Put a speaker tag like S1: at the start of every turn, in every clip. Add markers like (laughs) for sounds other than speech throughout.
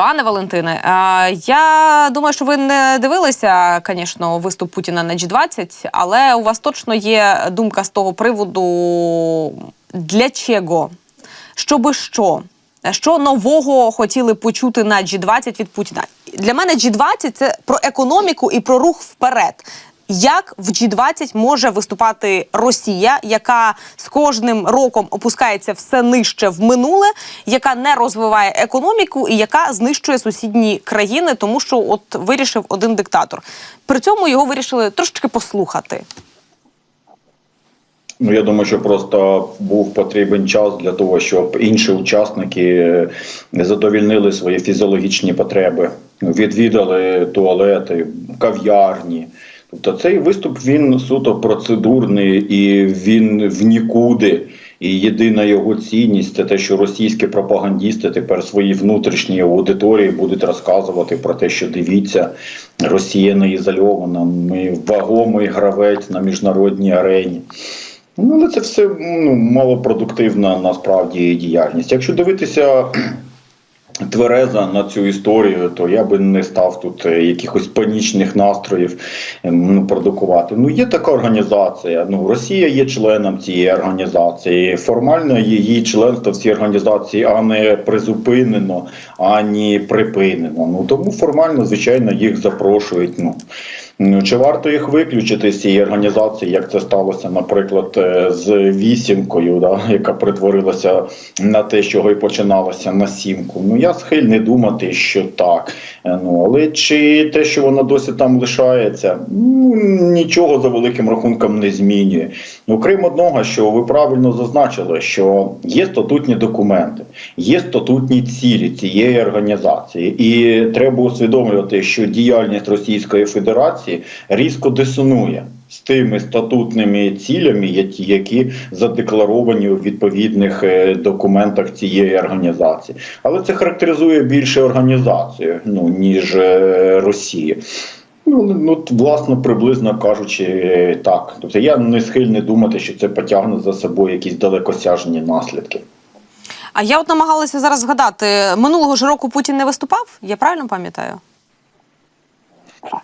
S1: Пане Валентине, я думаю, що ви не дивилися, звісно, виступ Путіна на G20, але у вас точно є думка з того приводу для чого? Щоби що? Що нового хотіли почути на G20 від Путіна? Для мене G20 – це про економіку і про рух вперед. Як в G20 може виступати Росія, яка з кожним роком опускається все нижче в минуле, яка не розвиває економіку і яка знищує сусідні країни, тому що от вирішив один диктатор. При цьому його вирішили трошечки послухати.
S2: Ну, я думаю, що просто був потрібен час для того, щоб інші учасники е, задовільнили свої фізіологічні потреби, відвідали туалети, кав'ярні. Тобто цей виступ він суто процедурний і він в нікуди. І єдина його цінність це те, що російські пропагандісти тепер своїй внутрішній аудиторії будуть розказувати про те, що дивіться, Росія не ізольована. Ми вагомий гравець на міжнародній арені. Ну, але це все ну, малопродуктивна насправді діяльність. Якщо дивитися твереза на цю історію, то я би не став тут е, якихось панічних настроїв ем, ну, продукувати. Ну, є така організація. Ну, Росія є членом цієї організації. Формально її членство в цій організації а не призупинено, ані припинено. Ну тому формально, звичайно, їх запрошують. Ну. Ну, Чи варто їх виключити з цієї організації, як це сталося, наприклад, е, з вісімкою, да, яка притворилася на те, з чого і починалося на сімку? Ну я схильний думати, що так. Е, Ну але чи те, що вона досі там лишається, ну нічого за великим рахунком не змінює. Ну, крім одного, що ви правильно зазначили, що є статутні документи, є статутні цілі цієї організації, і треба усвідомлювати, що діяльність Російської Федерації різко дисонує з тими статутними цілями, які, задекларовані у відповідних е, документах цієї організації. Але це характеризує більше організацію, ну ніж е, Росію. Ну, ну от, власне, приблизно кажучи, е, так. Тобто я не схильний думати, що це потягне за собою якісь далекосяжні наслідки.
S1: А я от намагалася зараз згадати, минулого ж року Путін не виступав, я правильно пам'ятаю?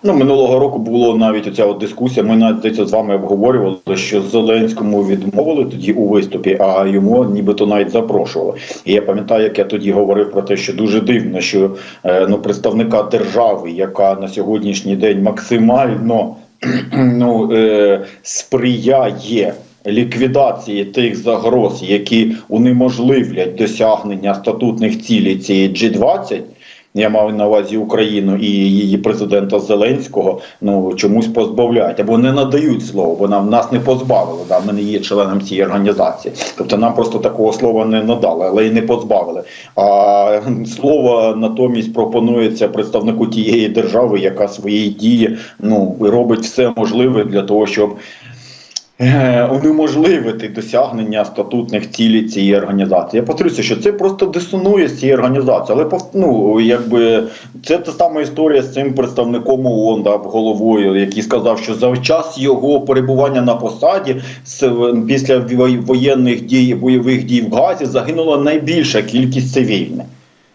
S2: Ну, минулого року було навіть оця от дискусія. Ми навіть з вами обговорювали, що Зеленському відмовили тоді у виступі, а йому нібито навіть запрошували. І я пам'ятаю, як я тоді говорив про те, що дуже дивно, що е, ну представника держави, яка на сьогоднішній день максимально (clears throat) ну, е, сприяє. Ліквідації тих загроз, які унеможливлять досягнення статутних цілей цієї G20, я мав на увазі Україну і її президента Зеленського, ну чомусь позбавляють або не надають слово, бо нам нас не позбавили. Да, ми не є членом цієї організації. Тобто нам просто такого слова не надали, але й не позбавили. А слово натомість пропонується представнику тієї держави, яка свої дії ну робить все можливе для того, щоб. Е, унеможливити досягнення статутних цілей цієї організації. Я повторюся, що це просто дисонує з цією організацією. Але ну, якби це та сама історія з цим представником ООН, да, головою, який сказав, що за час його перебування на посаді після воєнних дій бойових дій в Газі загинула найбільша кількість цивільних.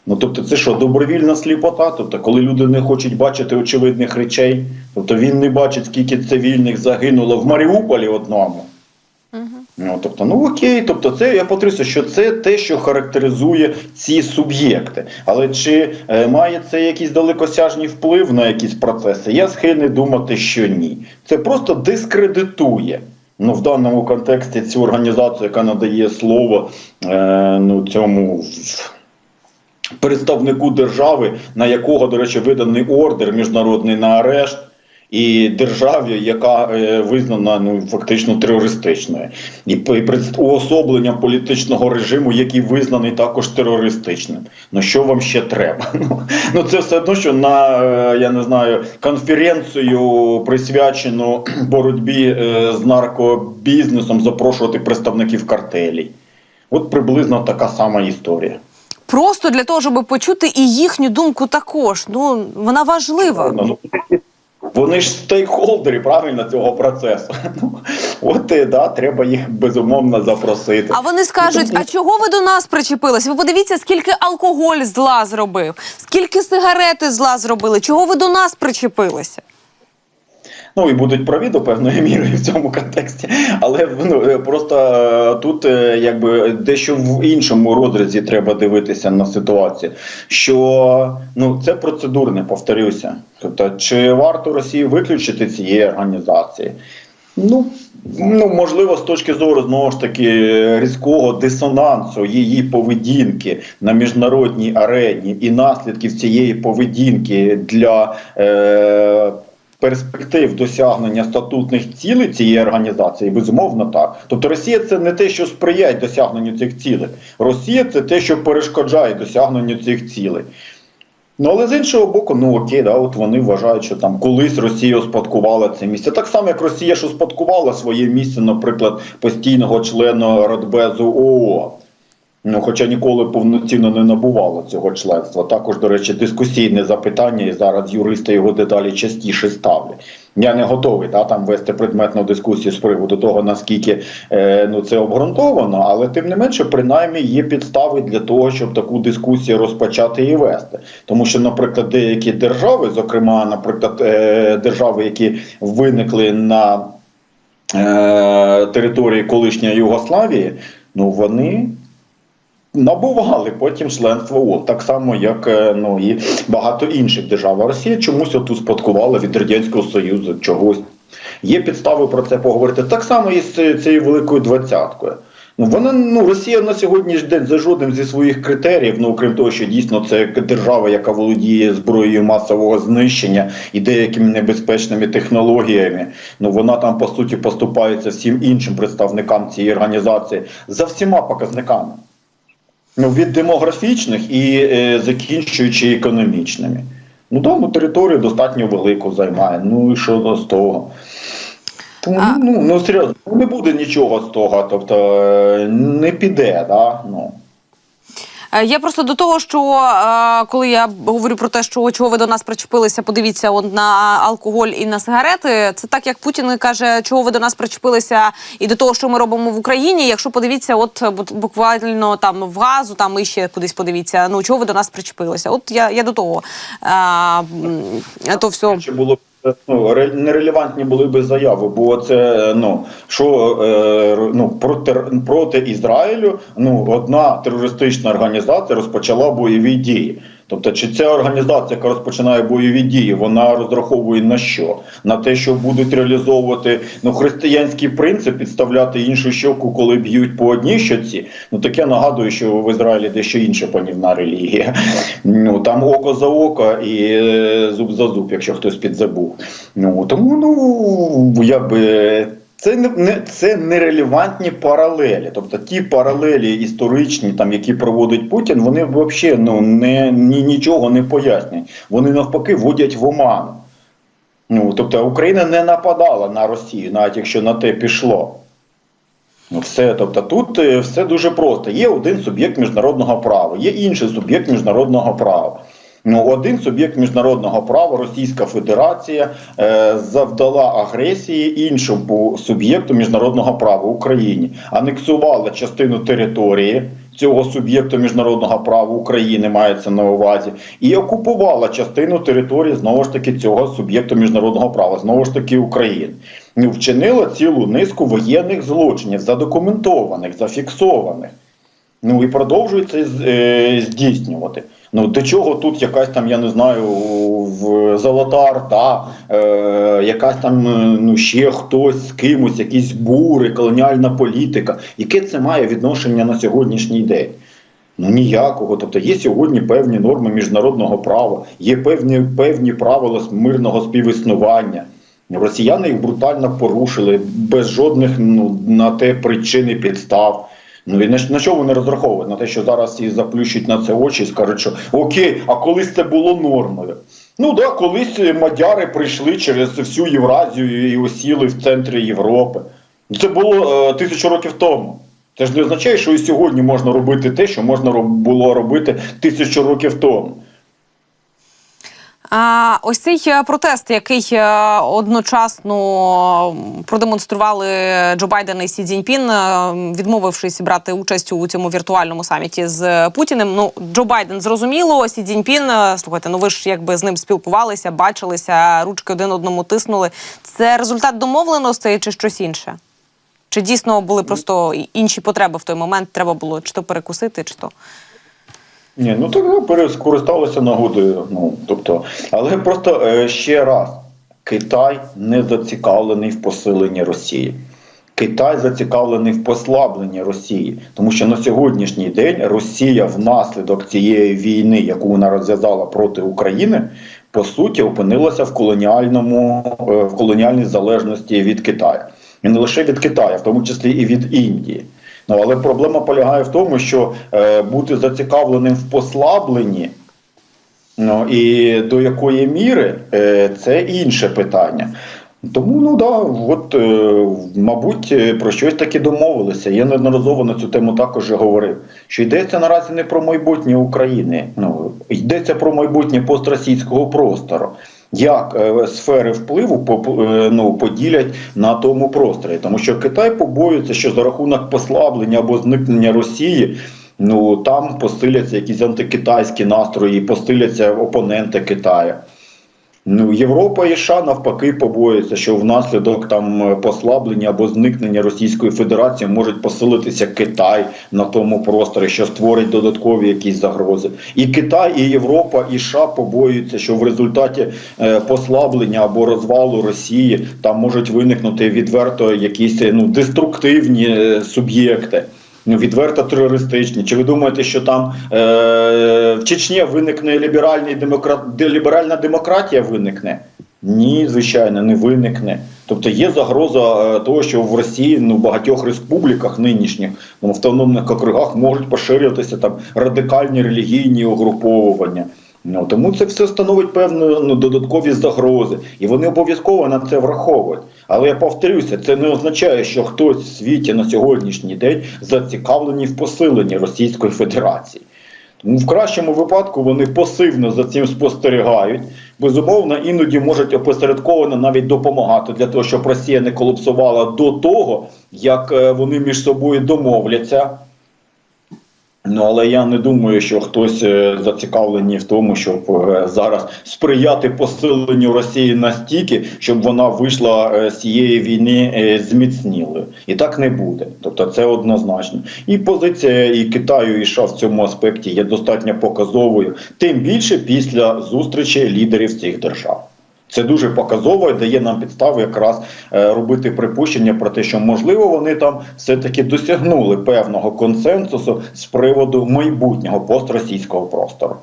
S2: Ну тобто, це що добровільна сліпота? Тобто, коли люди не хочуть бачити очевидних речей, тобто він не бачить, скільки цивільних загинуло в Маріуполі одному.
S1: Угу.
S2: Ну тобто, ну окей, тобто, це я повторюся, що це те, що характеризує ці суб'єкти. Але чи е, має це якийсь далекосяжний вплив на якісь процеси? Я схильний думати, що ні. Це просто дискредитує. Ну, в даному контексті цю організацію, яка надає слово е, ну, цьому представнику держави, на якого, до речі, виданий ордер міжнародний на арешт, і державі, яка е, визнана ну фактично терористичною, і уособленням політичного режиму, який визнаний також терористичним. Ну що вам ще треба? (laughs) Ну, ну це все одно, що на е, я не знаю конференцію присвячену (clears throat) боротьбі е, з наркобізнесом запрошувати представників картелей. От приблизно така сама історія.
S1: Просто для того, щоб почути і їхню думку також. Ну вона важлива.
S2: Ну, Вони ж стейкхолдери правильно цього процесу. (laughs) От да, треба їх безумовно запросити.
S1: А вони скажуть: а чого ви до нас причепились? Ви подивіться, скільки алкоголь зла зробив, скільки сигарети зла зробили. Чого ви до нас причепилися?
S2: Ну і будуть праві до певної (laughs) міри в цьому контексті. Але ну, е, просто е, тут е, якби дещо в іншому розрізі треба дивитися на ситуацію. Що ну це процедурне, повторюся. Тобто, чи варто Росії виключити цієї організації? Ну, ну можливо, з точки зору знову ж таки різкого дисонансу її поведінки на міжнародній арені і наслідків цієї поведінки для. Е- перспектив досягнення статутних цілей цієї організації, безумовно так. Тобто Росія це не те, що сприяє досягненню цих цілей. Росія це те, що перешкоджає досягненню цих цілей. Ну, але з іншого боку, ну окей, да, от вони вважають, що там колись Росія успадкувала це місце. Так само, як Росія ж успадкувала своє місце, наприклад, постійного члена Радбезу ООН. Ну, хоча ніколи повноцінно не набувало цього членства. Також, до речі, дискусійне запитання, і зараз юристи його дедалі частіше ставлять. Я не готовий да, там вести предметну дискусію з приводу того, наскільки е, ну, це обґрунтовано, але тим не менше, принаймні, є підстави для того, щоб таку дискусію розпочати і вести. Тому що, наприклад, деякі держави, зокрема, наприклад, е, держави, які виникли на е, території колишньої Югославії, ну вони. Набували потім членство ООН, так само, як е, ну і багато інших держав. А Росія чомусь от успадкувала від Радянського Союзу чогось. Є підстави про це поговорити. Так само і з цією великою двадцяткою. Ну вона ну Росія на сьогоднішній день за жодним зі своїх критеріїв, ну окрім того, що дійсно це держава, яка володіє зброєю масового знищення і деякими небезпечними технологіями. Ну вона там по суті поступається всім іншим представникам цієї організації за всіма показниками. Ну, від демографічних і е, закінчуючи економічними. Ну, тому територію достатньо велику займає. Ну і що з того? Тому,
S1: А-
S2: ну, ну серйозно, не буде нічого з того, тобто е, не піде, да? ну.
S1: Е, Я просто до того, що е, коли я говорю про те, що чого ви до нас причепилися, подивіться от на алкоголь і на сигарети. Це так, як Путін каже, чого ви до нас причепилися, і до того, що ми робимо в Україні. Якщо подивіться, от буквально там в газу, там і ще кудись подивіться. Ну чого ви до нас причепилися? От я, я до того а, то все.
S2: Було ну, ре- нерелевантні були би заяви, бо це ну що е, ну проти проти Ізраїлю ну одна терористична організація розпочала бойові дії. Тобто, чи ця організація, яка розпочинає бойові дії, вона розраховує на що? На те, що будуть реалізовувати ну християнський принцип, підставляти іншу щоку, коли б'ють по одній щоці. Ну таке нагадую, що в Ізраїлі дещо інша панівна релігія. Ну там око за око і е, зуб за зуб, якщо хтось підзабув. Ну тому ну якби. Це не це нерелевантні паралелі. Тобто ті паралелі історичні, там які проводить Путін, вони взагалі ну не ні, нічого не пояснюють. Вони навпаки вводять в оману. Ну тобто Україна не нападала на Росію, навіть якщо на те пішло. Ну, все, тобто тут е, все дуже просто. Є один суб'єкт міжнародного права, є інший суб'єкт міжнародного права. Ну, один суб'єкт міжнародного права, Російська Федерація, е, завдала агресії іншому суб'єкту міжнародного права Україні, анексувала частину території цього суб'єкту міжнародного права України, мається на увазі, і окупувала частину території знову ж таки цього суб'єкту міжнародного права, знову ж таки України. Ну, вчинила цілу низку воєнних злочинів, задокументованих, зафіксованих. Ну і продовжує це е, здійснювати. Ну до чого тут якась там, я не знаю, в золота арта, е, якась там е, ну ще хтось з кимось, якісь бури, колоніальна політика. Яке це має відношення на сьогоднішній день? Ну ніякого. Тобто є сьогодні певні норми міжнародного права, є певні певні правила мирного співіснування. Росіяни їх брутально порушили без жодних ну на те причин підстав. Ну і на, на що вони розраховують? На те, що зараз її заплющать на це очі і скажуть, що окей, а колись це було нормою. Ну да, колись мадяри прийшли через всю Євразію і осіли в центрі Європи. Це було е, тисячу років тому. Це ж не означає, що і сьогодні можна робити те, що можна було робити тисячу років тому.
S1: А ось цей е, протест, який е, одночасно продемонстрували Джо Байден і Сі Цзіньпін, е, відмовившись брати участь у цьому віртуальному саміті з Путіним. Ну, Джо Байден зрозуміло, Сі Цзіньпін, слухайте, ну ви ж якби з ним спілкувалися, бачилися, ручки один одному тиснули. Це результат домовленостей чи щось інше? Чи дійсно були просто інші потреби в той момент? Треба було чи то перекусити, чи то.
S2: Ні, ну так пере- скористалися нагодою. Ну тобто, але просто е, ще раз, Китай не зацікавлений в посиленні Росії. Китай зацікавлений в послабленні Росії, тому що на сьогоднішній день Росія внаслідок цієї війни, яку вона розв'язала проти України, по суті опинилася в колоніальному е, в колоніальній залежності від Китаю, і не лише від Китаю, в тому числі і від Індії. Ну але проблема полягає в тому, що е, бути зацікавленим в послабленні, ну і до якої міри е, це інше питання. Тому ну да, от е, мабуть, е, про щось таки домовилися. Я неодноразово на цю тему також говорив. Що йдеться наразі не про майбутнє України, ну йдеться про майбутнє постросійського простору. Як е, сфери впливу по- е, ну, поділять на тому просторі, тому що Китай побоюється, що за рахунок послаблення або зникнення Росії, ну там посиляться якісь антикитайські настрої, посиляться опоненти Китаю. Ну, Європа і США навпаки побоюються, що внаслідок там послаблення або зникнення Російської Федерації можуть посилитися Китай на тому просторі, що створить додаткові якісь загрози. І Китай, і Європа, і США побоюються, що в результаті е, послаблення або розвалу Росії там можуть виникнути відверто якісь ну деструктивні е, суб'єкти. Ну, відверто терористичні. Чи ви думаєте, що там е, в Чечні виникне ліберальний демократ, ліберальна демократія виникне? Ні, звичайно, не виникне. Тобто є загроза е, того, що в Росії ну, в багатьох республіках нинішніх ну, автономних округах можуть поширюватися там радикальні релігійні угруповування. Ну, тому це все становить певні ну, додаткові загрози, і вони обов'язково на це враховують. Але я повторюся, це не означає, що хтось в світі на сьогоднішній день зацікавлений в посиленні Російської Федерації. Тому в кращому випадку вони пасивно за цим спостерігають. Безумовно, іноді можуть опосередковано навіть допомагати для того, щоб Росія не колапсувала до того, як е, вони між собою домовляться. Ну, але я не думаю, що хтось е, зацікавлений в тому, щоб е, зараз сприяти посиленню Росії настільки, щоб вона вийшла е, з цієї війни зміцнілою. І так не буде. Тобто це однозначно. І позиція і Китаю, і США в цьому аспекті є достатньо показовою, тим більше після зустрічі лідерів цих держав. Це дуже показово і дає нам підстави якраз е, робити припущення про те, що можливо вони там все-таки досягнули певного консенсусу з приводу майбутнього постросійського простору.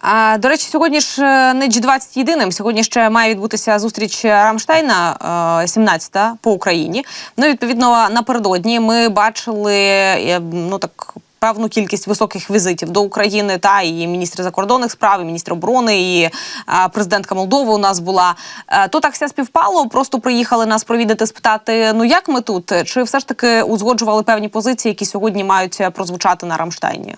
S1: А, до речі, сьогодні ж е, не G20 єдиним. Сьогодні ще має відбутися зустріч Рамштайна, е, 17-та по Україні. Ну, відповідно, напередодні ми бачили е, ну так. Певну кількість високих візитів до України та і міністр закордонних справ, і міністр оборони, і а, президентка Молдови у нас була. Е, то так все співпало. Просто приїхали нас провідати, спитати: ну як ми тут? Чи все ж таки узгоджували певні позиції, які сьогодні мають е, прозвучати на Рамштайні?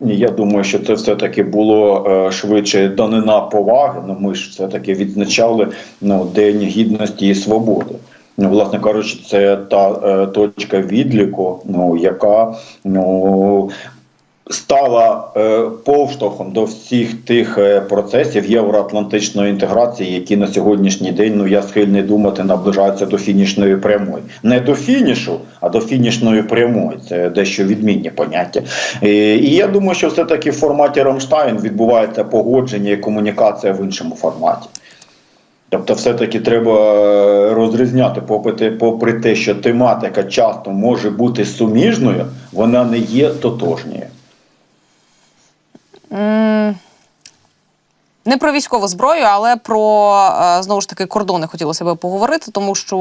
S2: Я думаю, що це все-таки було е, швидше данина поваги. Ну ми ж все-таки відзначали ну, День гідності і свободи. Ну, власне кажучи, це та е, точка відліку, ну яка ну. Стала е, повштовхом до всіх тих е, процесів євроатлантичної інтеграції, які на сьогоднішній день ну я схильний думати наближаються до фінішної прямої, не до фінішу, а до фінішної прямої. Це дещо відмінні поняття. І, і я думаю, що все таки в форматі Рамштайн відбувається погодження і комунікація в іншому форматі. Тобто, все-таки треба е, розрізняти, попри, попри те, що тематика часто може бути суміжною, вона не є тотожньою.
S1: М, Не про військову зброю, але про е, знову ж таки кордони хотілося би поговорити, тому що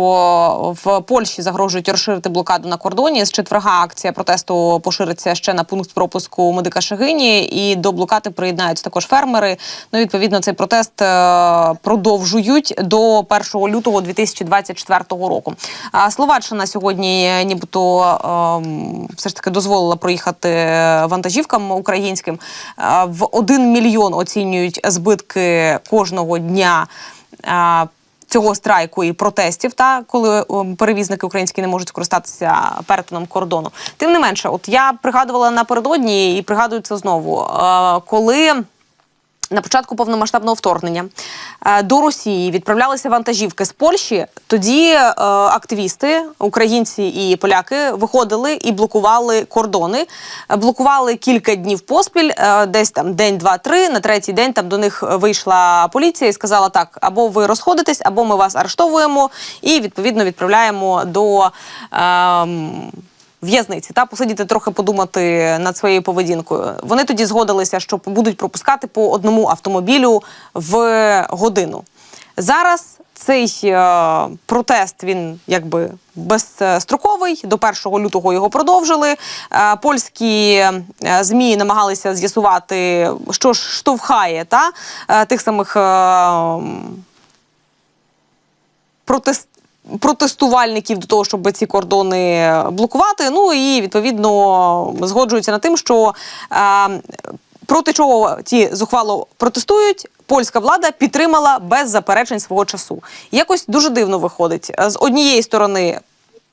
S1: в Польщі загрожують розширити блокаду на кордоні. З четверга акція протесту пошириться ще на пункт пропуску медика Шагині, і до блокади приєднаються також фермери. Ну, відповідно, цей протест е, продовжують до 1 лютого 2024 року. А Словаччина сьогодні, е, нібито ем, все ж таки дозволила проїхати вантажівкам українським. В 1 мільйон оцінюють збитки наслідки кожного дня. Цього страйку і протестів, та коли ем, перевізники українські не можуть скористатися перетином кордону. Тим не менше, от я пригадувала напередодні і пригадую знову. Е, коли на початку повномасштабного вторгнення е, до Росії відправлялися вантажівки з Польщі. Тоді е, активісти, українці і поляки, виходили і блокували кордони. Е, Блокували кілька днів поспіль, десь там день, два, три. На третій день там до них вийшла поліція і сказала так: або ви розходитесь, або ми вас арештовуємо і відповідно відправляємо до. ем, в'язниці та посидіти трохи подумати над своєю поведінкою. Вони тоді згодилися, що будуть пропускати по одному автомобілю в годину. Зараз цей е, протест він якби безстроковий. До 1 лютого його продовжили. Е, польські е, змі намагалися з'ясувати, що ж штовхає та е, тих самих. Е, протест. Протестувальників до того, щоб ці кордони блокувати. Ну і відповідно згоджуються на тим, що е, проти чого ті зухвало протестують, польська влада підтримала без заперечень свого часу. Якось дуже дивно виходить. З однієї сторони.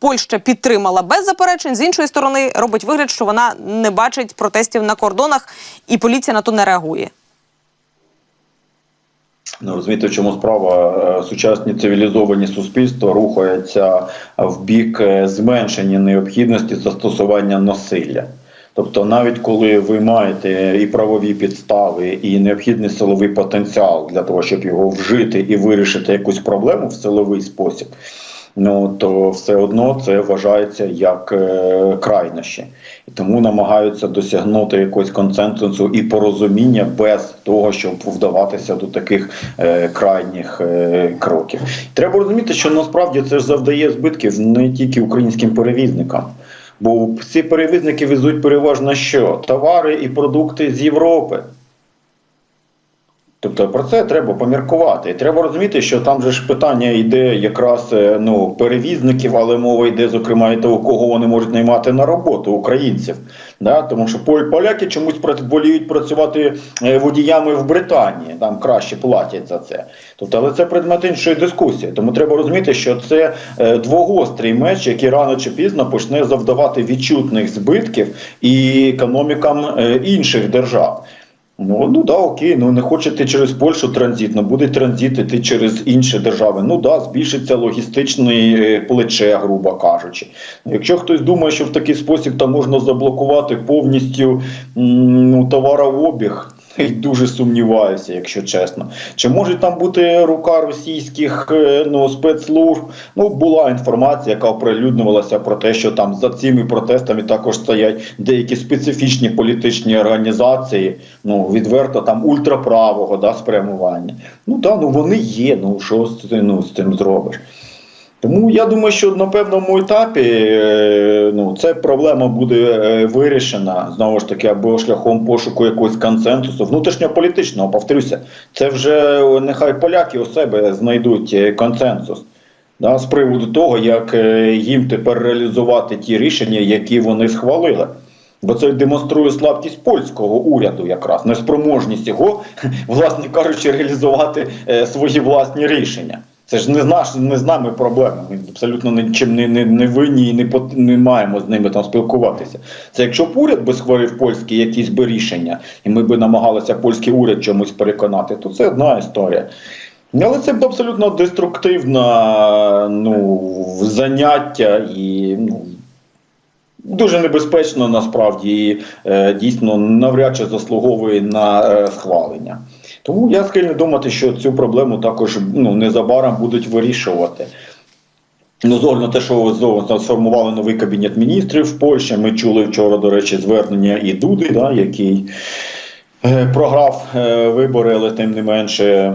S1: Польща підтримала без заперечень, з іншої сторони робить вигляд, що вона не бачить протестів на кордонах, і поліція на то не реагує.
S2: Ну, розумієте, в чому справа? Е, Сучасні цивілізовані суспільства рухаються в бік е, зменшення необхідності застосування насилля. Тобто, навіть коли ви маєте і правові підстави, і необхідний силовий потенціал для того, щоб його вжити і вирішити якусь проблему в силовий спосіб, ну то все одно це вважається як е, крайнощі, і тому намагаються досягнути якогось консенсусу і порозуміння без того, щоб вдаватися до таких е, крайніх е, кроків. Треба розуміти, що насправді це ж завдає збитків не тільки українським перевізникам. Бо ці перевізники везуть переважно що? Товари і продукти з Європи. Тобто про це треба поміркувати. І треба розуміти, що там же ж питання йде якраз е, ну, перевізників, але мова йде, зокрема, і того, кого вони можуть наймати на роботу українців. Да? Тому що поляки чомусь воліють працювати е, водіями в Британії, там краще платять за це. Тобто, але це предмет іншої дискусії. Тому треба розуміти, що це е, двогострий меч, який рано чи пізно почне завдавати відчутних збитків і економікам інших держав. Ну, ну да, окей, ну не хочете через Польщу транзит, ну буде транзит іти через інші держави. Ну да, збільшиться логістичне е, плече, грубо кажучи. Якщо хтось думає, що в такий спосіб там можна заблокувати повністю ну, товарообіг, дуже сумніваюся, якщо чесно. Чи може там бути рука російських е, ну, спецслужб? Ну, була інформація, яка оприлюднювалася про те, що там за цими протестами також стоять деякі специфічні політичні організації, ну відверто там ультраправого да, спрямування. Ну так, ну вони є. Ну що з, ну, з цим зробиш? Тому я думаю, що на певному етапі е, ну, ця проблема буде е, вирішена знову ж таки або шляхом пошуку якогось консенсусу внутрішньополітичного. Повторюся, це вже е, нехай поляки у себе знайдуть консенсус. Да, з приводу того, як їм тепер реалізувати ті рішення, які вони схвалили. Бо це демонструє слабкість польського уряду, якраз неспроможність його, (laughs) власне кажучи, реалізувати свої власні рішення. Це ж не наш, не з нами проблема. Ми абсолютно нічим не, не, не винні і не, не маємо з ними там спілкуватися. Це якщо б уряд би схвалив польський якісь би рішення, і ми би намагалися польський уряд чомусь переконати, то це одна історія. Але це б абсолютно деструктивне ну, заняття і ну, дуже небезпечно насправді і е, дійсно навряд чи заслуговує на е, схвалення. Тому я схильний думати, що цю проблему також ну, незабаром будуть вирішувати. Ну, з огляду на те, що знову сформували новий кабінет міністрів в Польщі. Ми чули вчора, до речі, звернення і Дуди, да, який е, програв е, вибори, але тим не менше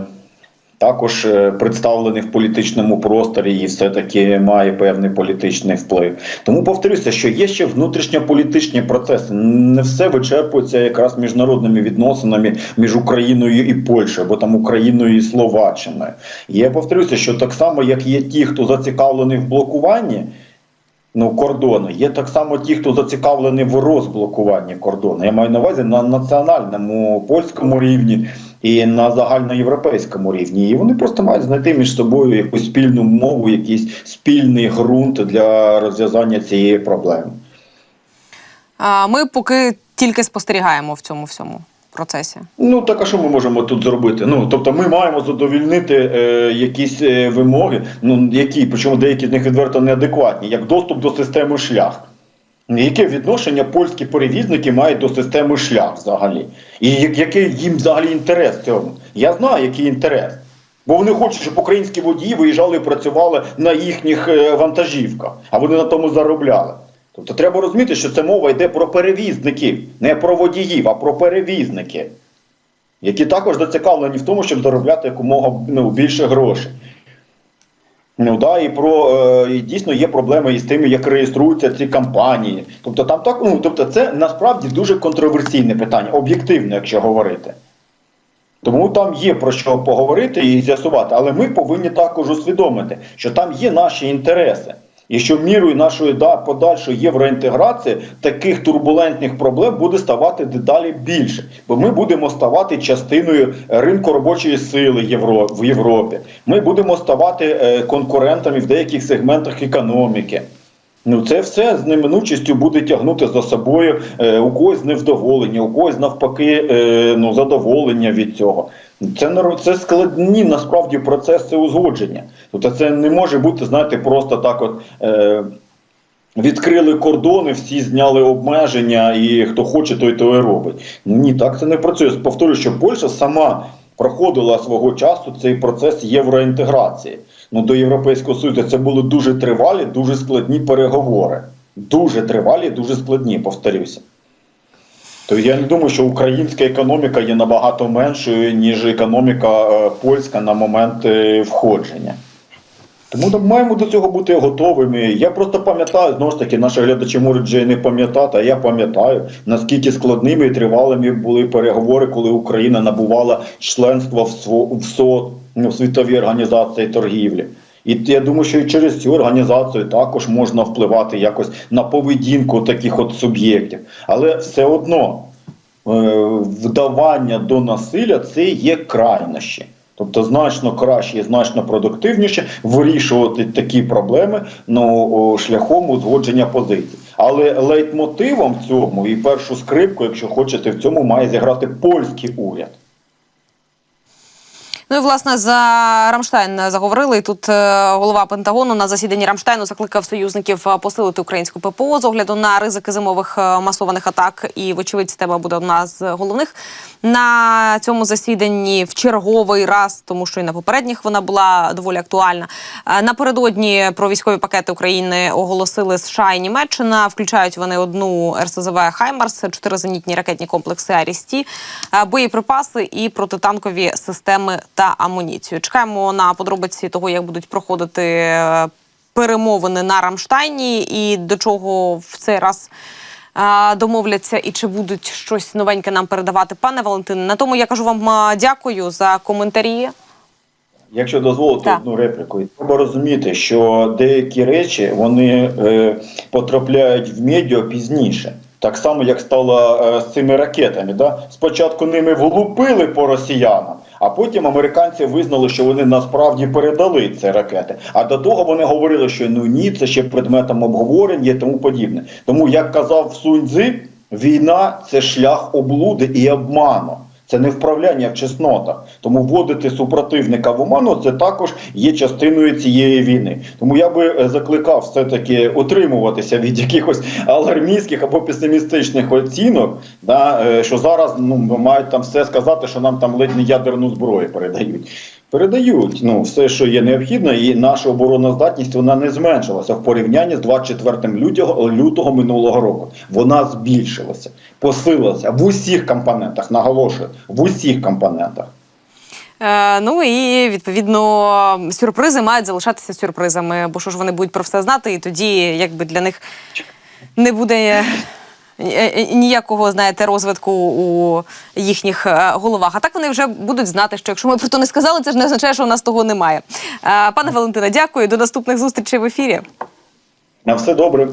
S2: також е, представлений в політичному просторі і все-таки має певний політичний вплив. Тому повторюся, що є ще внутрішньополітичні процеси. Не все вичерпується якраз міжнародними відносинами між Україною і Польщею, або там Україною і Словаччиною. Я повторюся, що так само, як є ті, хто зацікавлений в блокуванні. Ну, кордону. Є так само ті, хто зацікавлений в розблокуванні кордону. Я маю на увазі на національному польському рівні і на загальноєвропейському рівні. І вони просто мають знайти між собою якусь спільну мову, якийсь спільний ґрунт для розв'язання цієї проблеми.
S1: А, Ми поки тільки спостерігаємо в цьому всьому процесі.
S2: Ну так а що ми можемо тут зробити? Ну тобто, ми маємо задовільнити е, якісь е, вимоги, ну які, причому деякі з них відверто неадекватні, як доступ до системи шлях. Яке відношення польські перевізники мають до системи шлях взагалі? І який їм взагалі інтерес в цьому? Я знаю, який інтерес. Бо вони хочуть, щоб українські водії виїжджали і працювали на їхніх е, вантажівках, а вони на тому заробляли. Тобто треба розуміти, що це мова йде про перевізників, не про водіїв, а про перевізники, які також зацікавлені в тому, щоб заробляти якомога ну, більше грошей. Ну да, і про е, і дійсно є проблеми із тим, як реєструються ці компанії. Тобто, там так, ну тобто, це насправді дуже контроверсійне питання, об'єктивно, якщо говорити. Тому там є про що поговорити і з'ясувати, але ми повинні також усвідомити, що там є наші інтереси. І що мірою нашої да- подальшої євроінтеграції таких турбулентних проблем буде ставати дедалі більше, бо ми будемо ставати частиною ринку робочої сили Євро, в Європі. Ми будемо ставати е, конкурентами в деяких сегментах економіки. Ну, це все з неминучістю буде тягнути за собою е, у когось невдоволення, у когось навпаки е, ну, задоволення від цього. Це це складні насправді процеси узгодження. Тобто це не може бути, знаєте, просто так от. Е, Відкрили кордони, всі зняли обмеження, і хто хоче, той то і робить. Ні, так це не працює. Повторюю, що Польща сама проходила свого часу цей процес євроінтеграції. Ну, до Європейського Союзу це були дуже тривалі, дуже складні переговори. Дуже тривалі, дуже складні, повторюся. То я не думаю, що українська економіка є набагато меншою, ніж економіка е, польська на момент е, входження. Тому ми маємо до цього бути готовими. Я просто пам'ятаю, знову ж таки, наші глядачі можуть вже не пам'ятати, а я пам'ятаю, наскільки складними і тривалими були переговори, коли Україна набувала членство в СОТ, ну, в світовій організації торгівлі. І я думаю, що і через цю організацію також можна впливати якось на поведінку таких от суб'єктів. Але все одно е, вдавання до насилля це є крайнощі. Тобто значно краще значно продуктивніше вирішувати такі проблеми ну, шляхом узгодження позицій. Але лейтмотивом цьому і першу скрипку, якщо хочете, в цьому має зіграти польський уряд.
S1: Ну і власне за Рамштайн заговорили. Тут е, голова Пентагону на засіданні Рамштайну закликав союзників е, посилити українську ППО з огляду на ризики зимових е, масованих атак. І, вочевидь, тема буде одна з головних на цьому засіданні в черговий раз, тому що і на попередніх вона була доволі актуальна. Напередодні про військові пакети України оголосили США і Німеччина. Включають вони одну РСЗВ Хаймарс, чотири зенітні ракетні комплекси Арісті, боєприпаси і протитанкові системи та амуніцію. Чекаємо на подробиці того, як будуть проходити е, перемовини на Рамштайні і до чого в цей раз. е, Домовляться і чи будуть щось новеньке нам передавати, пане Валентине. На тому я кажу вам е, дякую за коментарі.
S2: Якщо дозволите
S1: Так.
S2: одну репліку, треба розуміти, що деякі речі вони е, потрапляють в медіа пізніше. Так само, як стало е, з цими ракетами. Да? Спочатку ними влупили по росіянам, а потім американці визнали, що вони насправді передали ці ракети. А до того вони говорили, що ну ні, це ще предметом обговорення і тому подібне. Тому, як казав Суньдзи, війна це шлях облуди і обману. Це не вправляння в чеснотах. Тому вводити супротивника в оману це також є частиною цієї війни. Тому я би е, закликав все-таки утримуватися від якихось алармійських або песимістичних оцінок, да, е, що зараз ну, мають там все сказати, що нам там ледь не ядерну зброю передають. Передають ну, все, що є необхідно, і наша обороноздатність вона не зменшилася в порівнянні з 24 лютого, лютого минулого року. Вона збільшилася, посилилася в усіх компонентах, наголошую, в усіх компонентах.
S1: Е, ну і відповідно сюрпризи мають залишатися сюрпризами, бо що ж вони будуть про все знати, і тоді якби для них не буде. Е, е, Ніякого знаєте розвитку у їхніх е, головах. А так вони вже будуть знати, що якщо ми про то не сказали, це ж не означає, що у нас того немає. Пане Валентине, дякую. До наступних зустрічей в ефірі.
S2: На все добре.